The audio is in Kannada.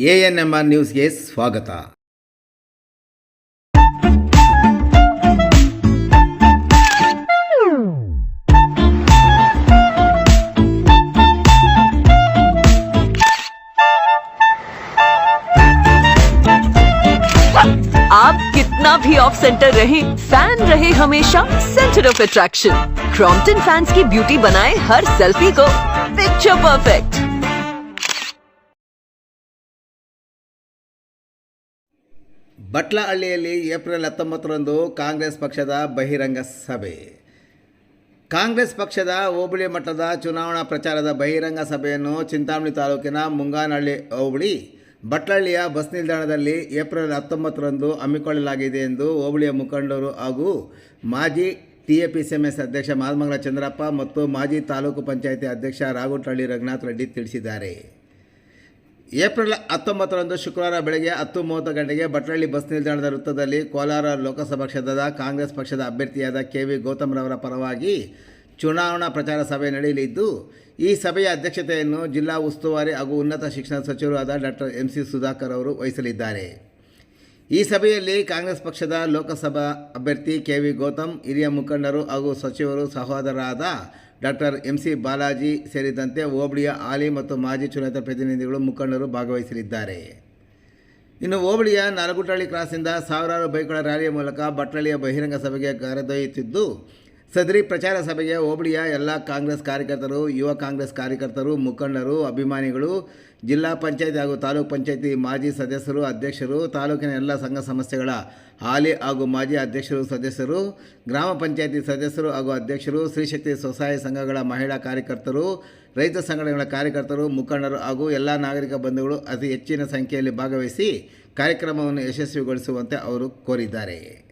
ಎ ಎನ್ ಎಮ್ ಆರ್ ನ್ಯೂಸ್ಗೆ ಸ್ವಾಗತ आप कितना भी ऑफ सेंटर रहे फैन रहे हमेशा centre of attraction Crompton fans की ब्यूटी बनाए हर सेल्फी को पिक्चर परफेक्ट ಬಟ್ಲಹಳ್ಳಿಯಲ್ಲಿ ಏಪ್ರಿಲ್ ಹತ್ತೊಂಬತ್ತರಂದು ಕಾಂಗ್ರೆಸ್ ಪಕ್ಷದ ಬಹಿರಂಗ ಸಭೆ. ಕಾಂಗ್ರೆಸ್ ಪಕ್ಷದ ಹೋಬಳಿ ಮಟ್ಟದ ಚುನಾವಣಾ ಪ್ರಚಾರದ ಬಹಿರಂಗ ಸಭೆಯನ್ನು ಚಿಂತಾಮಣಿ ತಾಲೂಕಿನ ಮುಂಗಾನಹಳ್ಳಿ ಹೋಬಳಿ, ಬಟ್ಲಹಳ್ಳಿಯ ಬಸ್ ನಿಲ್ದಾಣದಲ್ಲಿ ಏಪ್ರಿಲ್ ಹತ್ತೊಂಬತ್ತರಂದು ಹಮ್ಮಿಕೊಳ್ಳಲಾಗಿದೆ ಎಂದು ಹೋಬಳಿಯ ಮುಖಂಡರು ಹಾಗೂ ಮಾಜಿ T A P C M S ಅಧ್ಯಕ್ಷ ಮಾದಮಂಗಲ ಚಂದ್ರಪ್ಪ ಮತ್ತು ಮಾಜಿ ತಾಲೂಕು ಪಂಚಾಯಿತಿ ಅಧ್ಯಕ್ಷ ರಾಗುಟಳ್ಳಿ ರಘುನಾಥ್ ರೆಡ್ಡಿ ತಿಳಿಸಿದ್ದಾರೆ. ಏಪ್ರಿಲ್ ಹತ್ತೊಂಬತ್ತರಂದು ಶುಕ್ರವಾರ ಬೆಳಗ್ಗೆ ಹತ್ತು ಮೂವತ್ತು ಗಂಟೆಗೆ ಬಟ್ಲಳ್ಳಿ ಬಸ್ ನಿಲ್ದಾಣದ ವೃತ್ತದಲ್ಲಿ ಕೋಲಾರ ಲೋಕಸಭಾ ಕ್ಷೇತ್ರದ ಕಾಂಗ್ರೆಸ್ ಪಕ್ಷದ ಅಭ್ಯರ್ಥಿಯಾದ ಕೆ ವಿ ಗೌತಮ್ರವರ ಪರವಾಗಿ ಚುನಾವಣಾ ಪ್ರಚಾರ ಸಭೆ ನಡೆಯಲಿದ್ದು, ಈ ಸಭೆಯ ಅಧ್ಯಕ್ಷತೆಯನ್ನು ಜಿಲ್ಲಾ ಉಸ್ತುವಾರಿ ಹಾಗೂ ಉನ್ನತ ಶಿಕ್ಷಣ ಸಚಿವರಾದ ಡಾಕ್ಟರ್ ಎಂ ಸಿ ಸುಧಾಕರ್ ಅವರು ವಹಿಸಲಿದ್ದಾರೆ. ಈ ಸಭೆಯಲ್ಲಿ ಕಾಂಗ್ರೆಸ್ ಪಕ್ಷದ ಲೋಕಸಭಾ ಅಭ್ಯರ್ಥಿ ಕೆ ವಿ ಗೌತಮ್, ಹಿರಿಯ ಮುಖಂಡರು ಹಾಗೂ ಸಚಿವರು ಸಹೋದರರಾದ ಡಾಕ್ಟರ್ ಎಂ ಸಿ ಬಾಲಾಜಿ ಸೇರಿದಂತೆ ಹೋಬಳಿಯ ಹಾಲಿ ಮತ್ತು ಮಾಜಿ ಚುನಾಯಿತ ಪ್ರತಿನಿಧಿಗಳು ಮುಖಂಡರು ಭಾಗವಹಿಸಲಿದ್ದಾರೆ. ಇನ್ನು ಹೋಬಳಿಯ ನಾಲಗುಟ್ಟಳ್ಳಿ ಕ್ರಾಸ್ನಿಂದ ಸಾವಿರಾರು ಬೈಕ್ಗಳ ರ್ಯಾಲಿಯ ಮೂಲಕ ಬಟ್ಟಳ್ಳಿಯ ಬಹಿರಂಗ ಸಭೆಗೆ ಕರೆದೊಯ್ಯುತ್ತಿದ್ದು ಸದರಿ ಪ್ರಚಾರ ಸಭೆಗೆ ಹೋಬಳಿಯ ಎಲ್ಲ ಕಾಂಗ್ರೆಸ್ ಕಾರ್ಯಕರ್ತರು, ಯುವ ಕಾಂಗ್ರೆಸ್ ಕಾರ್ಯಕರ್ತರು, ಮುಖಂಡರು, ಅಭಿಮಾನಿಗಳು, ಜಿಲ್ಲಾ ಪಂಚಾಯತಿ ಹಾಗೂ ತಾಲೂಕು ಪಂಚಾಯತಿ ಮಾಜಿ ಸದಸ್ಯರು, ಅಧ್ಯಕ್ಷರು, ತಾಲೂಕಿನ ಎಲ್ಲ ಸಂಘ ಸಂಸ್ಥೆಗಳ ಹಾಲಿ ಹಾಗೂ ಮಾಜಿ ಅಧ್ಯಕ್ಷರು ಸದಸ್ಯರು, ಗ್ರಾಮ ಪಂಚಾಯತಿ ಸದಸ್ಯರು ಹಾಗೂ ಅಧ್ಯಕ್ಷರು ಸ್ತ್ರೀಶಕ್ತಿ ಸ್ವಸಹಾಯ ಸಂಘಗಳ ಮಹಿಳಾ ಕಾರ್ಯಕರ್ತರು, ರೈತ ಸಂಘಟನೆಗಳ ಕಾರ್ಯಕರ್ತರು, ಮುಖಂಡರು ಹಾಗೂ ಎಲ್ಲ ನಾಗರಿಕ ಬಂಧುಗಳು ಅತಿ ಹೆಚ್ಚಿನ ಸಂಖ್ಯೆಯಲ್ಲಿ ಭಾಗವಹಿಸಿ ಕಾರ್ಯಕ್ರಮವನ್ನು ಯಶಸ್ವಿಗೊಳಿಸುವಂತೆ ಅವರು ಕೋರಿದ್ದಾರೆ.